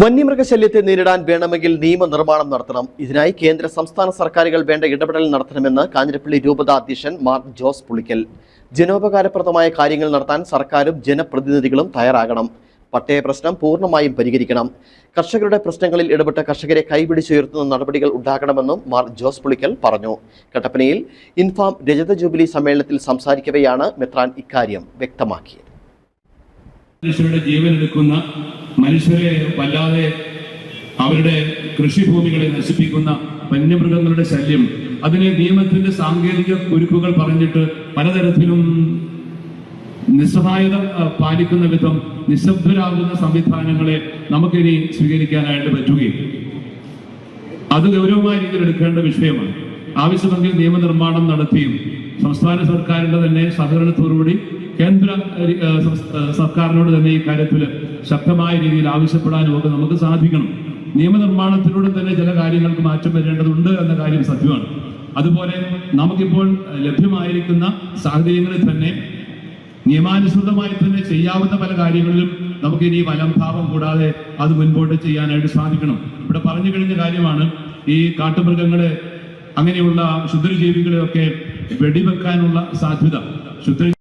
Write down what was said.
വന്യമൃഗശല്യത്തെ നേരിടാൻ വേണമെങ്കിൽ നിയമനിർമ്മാണം നടത്തണം. ഇതിനായി കേന്ദ്ര സംസ്ഥാന സർക്കാരുകൾ വേണ്ട ഇടപെടൽ നടത്തണമെന്ന് കാഞ്ഞിരപ്പള്ളി രൂപത അധ്യക്ഷൻ മാർക്ക് ജോസ് പുളിക്കൽ. ജനോപകാരപ്രദമായ കാര്യങ്ങൾ നടത്താൻ സർക്കാരും ജനപ്രതിനിധികളും തയ്യാറാകണം. പട്ടയ പ്രശ്നം പൂർണമായും പരിഹരിക്കണം. കർഷകരുടെ പ്രശ്നങ്ങളിൽ ഇടപെട്ട കർഷകരെ കൈപിടിച്ചുയർത്തുന്ന നടപടികൾ ഉണ്ടാകണമെന്നും മാർ ജോസ് പുളിക്കൽ പറഞ്ഞു. കട്ടപ്പനയിൽ ഇൻഫാം രജത ജൂബിലി സമ്മേളനത്തിൽ സംസാരിക്കവെയാണ് മെത്രാൻ ഇക്കാര്യം വ്യക്തമാക്കിയത്. മനുഷ്യരെ വല്ലാതെ അവരുടെ കൃഷിഭൂമികളെ നശിപ്പിക്കുന്ന വന്യമൃഗങ്ങളുടെ ശല്യം. അതിനെ നിയമത്തിന്റെ സാങ്കേതിക കുരുക്കുകൾ പറഞ്ഞിട്ട് പലതരത്തിലും നിസ്സഹായത പാലിക്കുന്ന വിധം നിശബ്ദരാകുന്ന സംവിധാനങ്ങളെ നമുക്കിനി സ്വീകരിക്കാനായിട്ട് പറ്റുകയും അത് ഗൗരവമായ രീതിയിൽ എടുക്കേണ്ട വിഷയമാണ്. ആവശ്യമെങ്കിൽ നിയമനിർമ്മാണം നടത്തിയും സംസ്ഥാന സർക്കാരിന്റെ തന്നെ സഹകരണത്തോടുകൂടി കേന്ദ്ര സർക്കാരിനോട് തന്നെ ഈ കാര്യത്തിൽ ശക്തമായ രീതിയിൽ ആവശ്യപ്പെടാനും ഒക്കെ നമുക്ക് സാധിക്കണം. നിയമനിർമ്മാണത്തിലൂടെ തന്നെ ചില കാര്യങ്ങൾക്ക് മാറ്റം വരേണ്ടതുണ്ട് എന്ന കാര്യം സത്യമാണ്. അതുപോലെ നമുക്കിപ്പോൾ ലഭ്യമായിരിക്കുന്ന സാഹചര്യങ്ങളിൽ തന്നെ നിയമാനുസൃതമായി തന്നെ ചെയ്യാവുന്ന പല കാര്യങ്ങളിലും നമുക്ക് ഇനി വലംഭാവം കൂടാതെ അത് മുൻപോട്ട് ചെയ്യാനായിട്ട് സാധിക്കണം. ഇവിടെ പറഞ്ഞു കഴിഞ്ഞ കാര്യമാണ് ഈ കാട്ടുമൃഗങ്ങളെ അങ്ങനെയുള്ള ക്ഷുദ്രജീവികളെയൊക്കെ വെടിവെക്കാനുള്ള സാധ്യത. ക്ഷുദ്ര